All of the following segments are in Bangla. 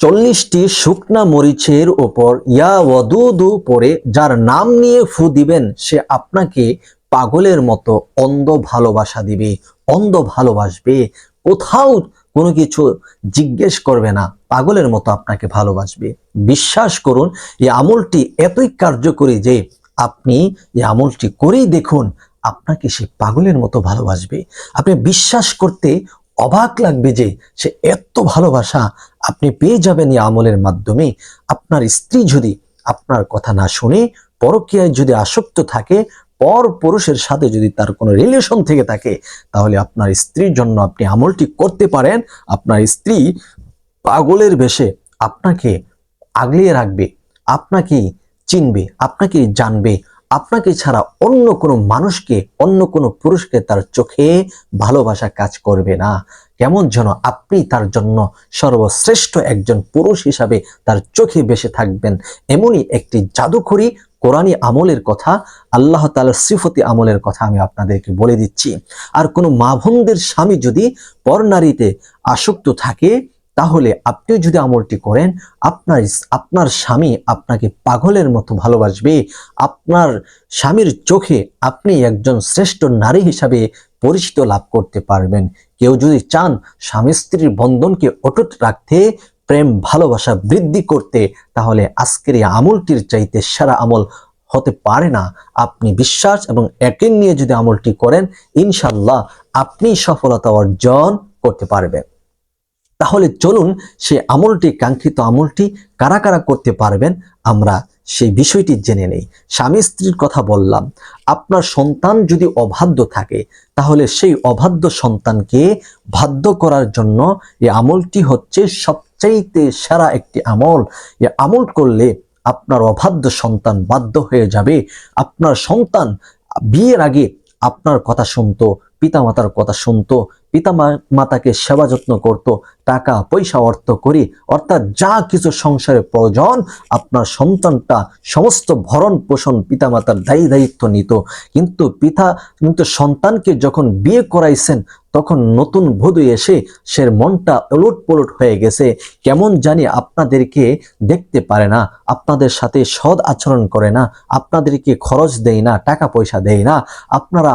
চল্লিশটি শুকনা মরিচের ওপর ইয়া ওয়াদুদু পরে যার নাম নিয়ে ফু দিবেন, সে আপনাকে পাগলের মতো অন্ধ ভালোবাসা দিবে, অন্ধ ভালোবাসবে। কোথাও কোনো কিছু জিজ্ঞেস করবে না, পাগলের মতো আপনাকে ভালোবাসবে। বিশ্বাস করুন এই আমলটি এতই কার্যকরী যে আপনি এই আমলটি করেই দেখুন, আপনাকে সে পাগলের মতো ভালোবাসবে। আপনি বিশ্বাস করতে অবাক লাগবে যে সে এত ভালোবাসা আপনি পেয়ে যাবেন এই আমলের মাধ্যমে আপনার স্ত্রী যদি আপনার কথা না শুনে, পরকীয়ায় যদি আসক্ত থাকে, পর পুরুষের সাথে যদি তার কোনো রিলেশন থেকে থাকে, তাহলে আপনার স্ত্রীর জন্য আপনি আমলটি করতে পারেন। আপনার স্ত্রী পাগলের বেশে আপনাকে আগলিয়ে রাখবে আপনাকে চিনবে আপনাকে জানবে আপনাকে ছাড়া অন্য কোনো মানুষকে, অন্য কোনো পুরুষকে তার চোখে ভালোবাসা কাজ করবে না। কেমন যেন আপনি তার জন্য সর্বশ্রেষ্ঠ একজন পুরুষ হিসাবে তার চোখে বেসে থাকবেন। এমনই একটি জাদুকরি কোরআনী আমলের কথা, আল্লাহ তালার সিফতি আমলের কথা আমি আপনাদেরকে বলে দিচ্ছি। আর কোনো মা স্বামী যদি পর নারীতে আসক্ত থাকে তাহলে আপনিও যদি আমলটি করেন, আপনার আপনার স্বামী আপনাকে পাগলের মতো ভালোবাসবে। আপনার স্বামীর চোখে আপনি একজন শ্রেষ্ঠ নারী হিসাবে পরিচিত লাভ করতে পারবেন। কেউ যদি চান স্বামী স্ত্রীর বন্ধনকে অটুট রাখতে, প্রেম, ভালোবাসা বৃদ্ধি করতে, তাহলে আজকের এই আমলটির চাইতে সারা আমল হতে পারে না। আপনি বিশ্বাস এবং একেন নিয়ে যদি আমলটি করেন ইনশাল্লাহ আপনি সফলতা অর্জন করতে পারবেন। তাহলে চলুন সে আমলটি, কাঙ্ক্ষিত আমলটি কারা কারা করতে পারবেন আমরা সেই বিষয়টি জেনে নেই। স্বামী স্ত্রীর কথা বললাম। আপনার সন্তান যদি অবাধ্য থাকে, তাহলে সেই অবাধ্য সন্তানকে বাধ্য করার জন্য এই আমলটি হচ্ছে সবচাইতে সেরা একটি আমল। এই আমল করলে আপনার অবাধ্য সন্তান বাধ্য হয়ে যাবে। আপনার সন্তান বিয়ের আগে আপনার কথা শুনতো, পিতামাতার কথা শুনতো পিতা মাতাকে সেবা যত্ন করত, টাকা পয়সা অর্থ করি, অর্থাৎ যা কিছু সংসারে প্রয়োজন, আপনার সন্তানটা সমস্ত ভরণ পোষণ পিতামাতার দায়ী দায়িত্ব নিত। কিন্তু পিতা, কিন্তু সন্তানকে যখন বিয়ে করাইছেন তখন নতুন বধূ এসে সে মনটা ওলট পলট হয়ে গেছে। কেমন জানি আপনাদেরকে দেখতে পারে না, আপনাদের সাথে সৎ আচরণ করে না, আপনাদেরকে খরচ দেয় না, টাকা পয়সা দেয় না। আপনারা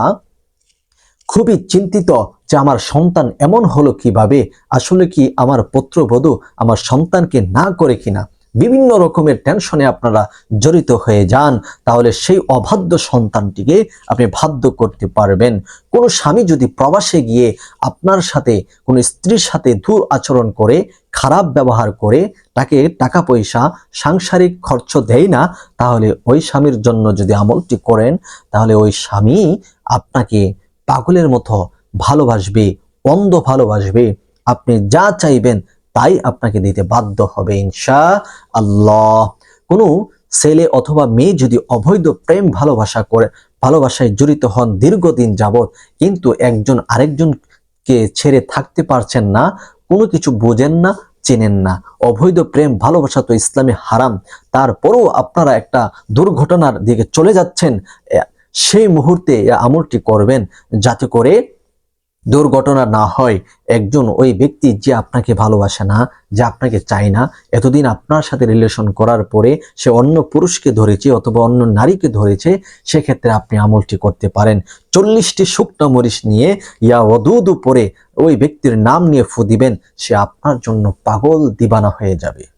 খুবই চিন্তিত যে আমার সন্তান এমন হলো কীভাবে, আসলে কি আমার পুত্রবধূ আমার সন্তানকে না করে কিনা? বিভিন্ন রকমের টেনশনে আপনারা জড়িত হয়ে যান, তাহলে সেই অবাধ্য সন্তানটিকে আপনি বাধ্য করতে পারবেন। কোনো স্বামী যদি প্রবাসে গিয়ে আপনার সাথে, কোনো স্ত্রীর সাথে দূর আচরণ করে, খারাপ ব্যবহার করে, তাকে টাকা পয়সা সাংসারিক খরচ দেয় না, তাহলে ওই স্বামীর জন্য যদি আমলটি করেন, তাহলে ওই স্বামী আপনাকে পাগলের মতো ভালোবাসবে, অন্ধ ভালোবাসবে। আপনি যা চাইবেন তাই আপনাকে দিতে বাধ্য হবে ইনশা আল্লাহ। কোনো ছেলে অথবা মেয়ে যদি অবৈধ প্রেম ভালোবাসা করে, ভালোবাসায় জড়িত হন দীর্ঘদিন যাবৎ, কিন্তু একজন আরেকজনকে ছেড়ে থাকতে পারছেন না, কোনো কিছু বোঝেন না, চেনেন না, অবৈধ প্রেম ভালোবাসা তো ইসলামে হারাম, তারপরেও আপনারা একটা দুর্ঘটনার দিকে চলে যাচ্ছেন সেই মুহূর্তে আমলটি করবেন, যাতে করে দুর্ঘটনা না হয় একজন ওই ব্যক্তি যে আপনাকে ভালোবাসে না, যে আপনাকে চায় না, এতদিন আপনার সাথে রিলেশন করার পরে সে অন্য পুরুষকে ধরেছে অথবা অন্য নারীকে ধরেছে, সেক্ষেত্রে আপনি আমলটি করতে পারেন। চল্লিশটি শুকনো মরিচ নিয়ে ইয়া অদুদু পরে ওই ব্যক্তির নাম নিয়ে ফু দিবেন, সে আপনার জন্য পাগল দিবানা হয়ে যাবে।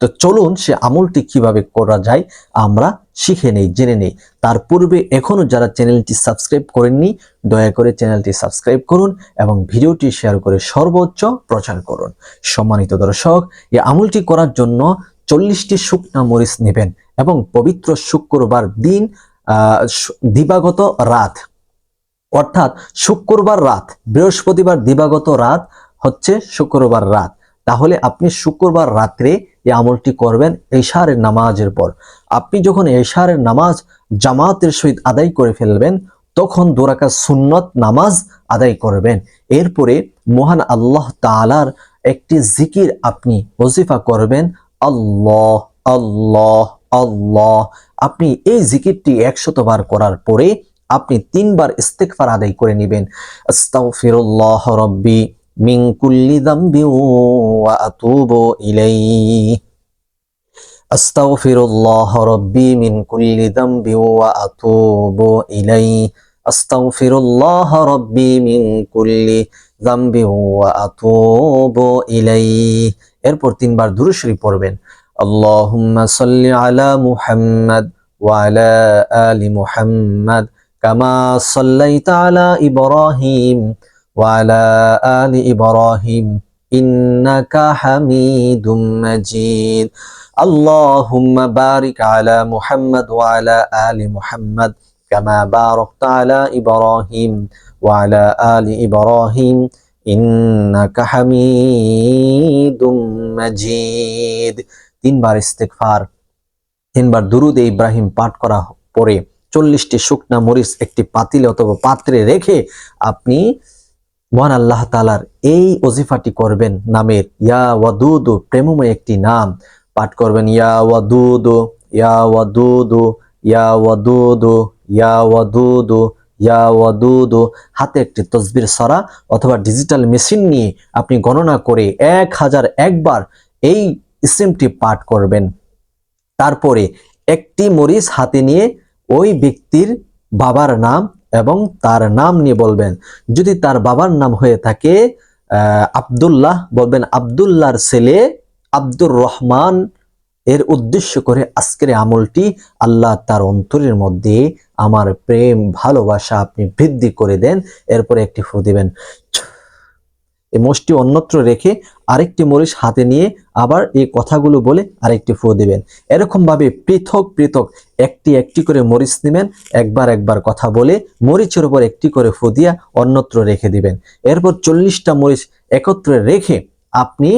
তো চলুন সে আমলটি কীভাবে করা যায় আমরা শিখে নেই, জেনে নেই। তার পূর্বে এখনও যারা চ্যানেলটি সাবস্ক্রাইব করেননি, দয়া করে চ্যানেলটি সাবস্ক্রাইব করুন এবং ভিডিওটি শেয়ার করে সর্বোচ্চ প্রচার করুন। সম্মানিত দর্শক, এই আমলটি করার জন্য চল্লিশটি শুকনা মরিচ নেবেন এবং পবিত্র শুক্রবার দিন দিবাগত রাত, অর্থাৎ শুক্রবার রাত, বৃহস্পতিবার দিবাগত রাত হচ্ছে শুক্রবার রাত। তাহলে আপনি শুক্রবার রাত্রে এই আমলটি করবেন এশারের নামাজের পর। আপনি যখন এশারের নামাজ জামাতের সহিত আদায় করে ফেলবেন, তখন দোরাকা সুন্নত নামাজ আদায় করবেন। এরপরে মহান আল্লাহ তাআলার একটি জিকির আপনি ওজিফা করবেন, আল্লাহ আল্লাহ আল্লাহ। আপনি এই জিকিরটি একশতবার করার পরে আপনি তিনবার ইস্তেকফার আদায় করে নেবেন। আস্তাগফিরুল্লাহ রব্বি। মিন কুল্লি দাম্বি ওয়া আতুবু ইলাইহি। আস্তাগফিরুল্লাহ রাব্বি মিন কুল্লি দাম্বি ওয়া আতুবু ইলাইহি। আস্তাগফিরুল্লাহ রাব্বি মিন কুল্লি দাম্বি ওয়া আতুবু ইলাইহি। এরপর তিনবার দুরূদ শরীফ পড়বেন। আল্লাহুম্মা সাল্লি আলা মুহাম্মাদ ওয়া আলা আলি মুহাম্মাদ কামা সাল্লাইতা আলা ইব্রাহিম। وعلى آل إبراهيم إنك حميد مجيد اللهم بارك على محمد وعلى آل محمد كما باركت على إبراهيم وعلى آل إبراهيم إنك حميد مجيد তিনবার ইস্তেগফার তিনবার দুরুদে ইব্রাহিম পাঠ করা পরে চল্লিশটি শুকনা মরিচ একটি পাতিলে অথবা পাত্রে রেখে আপনি মহান আল্লাহ তালার এই ওজিফাটি করবেন নামের ইয়া ওয়াদুদু, প্রেমময় একটি নাম। পাঠ করবেন, ইয়া ওয়াদুদু ইয়া ওয়াদুদু ইয়া ওয়াদুদু ইয়া ওয়াদুদু ইয়া ওয়াদুদু। হাতে একটি তসবির সরা অথবা ডিজিটাল মেশিন নিয়ে আপনি গণনা করে এক হাজার একবার এই ইসিমটি পাঠ করবেন। তারপরে একটি মরিচ হাতে নিয়ে ওই ব্যক্তির বাবার নাম এবং তার নাম নিয়ে বলবেন। যদি তার বাবার নাম হয়ে থাকে আবদুল্লাহ, বলবেন আব্দুল্লাহর ছেলে আব্দুর রহমান। এর উদ্দেশ্য করে আজকের আমলটি আল্লাহ তার অন্তরের মধ্যে আমার প্রেম, ভালোবাসা আপনি বৃদ্ধি করে দেন। এরপরে একটি ফু দিবেন। এই মোষটি অন্যত্র রেখে আরেকটি মরিচ হাতে নিয়ে আবার এই কথাগুলো বলে আরেকটি ফু দিবেন। এরকম ভাবে পৃথক পৃথক একটি একটি করে মরিচ নেবেন, একবার একবার কথা বলে মরিচের উপর একটি করে ফু দিয়া অন্যত্র রেখে দিবেন। এরপর চল্লিশটা মরিচ একত্রে রেখে আপনি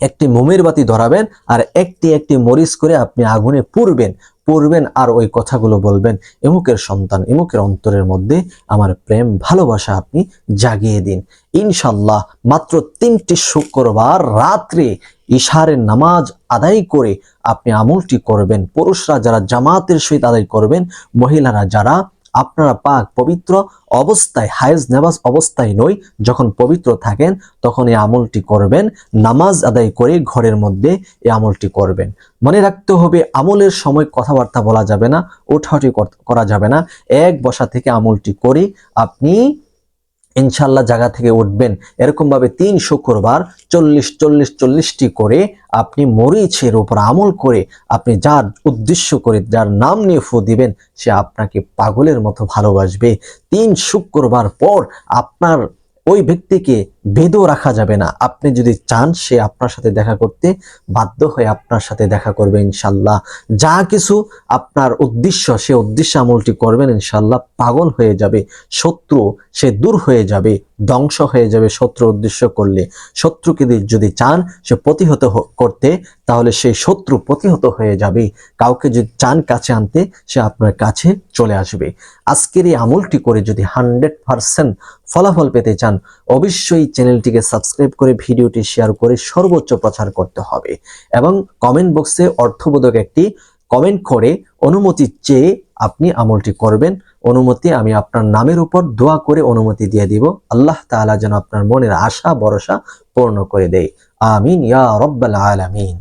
একটি মোমের বাতি ধরাবেন আর একটি একটি মরিচ করে আপনি আগুনে পুরবেন পড়বেন আর ওই কথাগুলো বলবেন, এমুকের সন্তান, এমুকের অন্তরের মধ্যে আমার প্রেম, ভালোবাসা আপনি জাগিয়ে দিন। ইনশাল্লাহ মাত্র তিনটি শুক্রবার রাত্রে ইশারে নামাজ আদায় করে আপনি আমলটি করবেন। পুরুষরা যারা জামাতের সহিত আদায় করবেন, মহিলারা যারা আপনারা পাক পবিত্র অবস্থায়, হায়েজ নেবাজ অবস্থায় নই। যখন পবিত্র থাকেন তখন এই আমলটি করবেন। নামাজ আদায় করে ঘরের মধ্যে এই আমলটি করবেন। মনে রাখতে হবে, আমলের সময় কথাবার্তা বলা যাবে না ওঠাউঠি করা যাবে না। এক বসা থেকে আমলটি করে, আপনি ইনশাল্লাহ জায়গা থেকে উঠবেন। এরকমভাবে তিন শুক্রবার চল্লিশ চল্লিশ, চল্লিশটি করে আপনি মরিচের উপর আমল করে আপনি যার উদ্দেশ্য করে যার নাম নিয়ে ফু দিবেন, সে আপনাকে পাগলের মতো ভালোবাসবে। তিন শুক্রবার পর আপনার ওই ব্যক্তিকে বেদও রাখা যাবে না। আপনি যদি চান সে আপনার সাথে দেখা করতে, বাধ্য হয়ে আপনার সাথে দেখা করবে ইনশাল্লাহ। যা কিছু আপনার উদ্দেশ্য, সে উদ্দেশ্য আমলটি করবেন ইনশাল্লাহ, পাগল হয়ে যাবে, শত্রু, সে দূর হয়ে যাবে, ধ্বংস হয়ে যাবে শত্রু উদ্দেশ্য করলে। শত্রুকে যদি চান সে প্রতিহত করতে, তাহলে সেই শত্রু প্রতিহত হয়ে যাবে। কাউকে যদি চান কাছে আনতে, সে আপনার কাছে চলে আসবে। আজকের এই আমলটি করে যদি হান্ড্রেড পারসেন্ট ফলাফল পেতে চান, অবশ্যই চ্যানেলটিকে সাবস্ক্রাইব করে ভিডিওটি শেয়ার করে সর্বোচ্চ প্রচার করতে হবে এবং কমেন্ট বক্সে অর্থবোধক একটি কমেন্ট করে অনুমতি চেয়ে আপনি আমলটি করবেন। অনুমতি আমি আপনার নামের উপর দোয়া করে অনুমতি দিয়ে দিব। আল্লাহ তাআলা যেন আপনার মনের আশা, ভরসা পূর্ণ করে দেয়। আমিন, ইয়া রব্বাল আলামিন।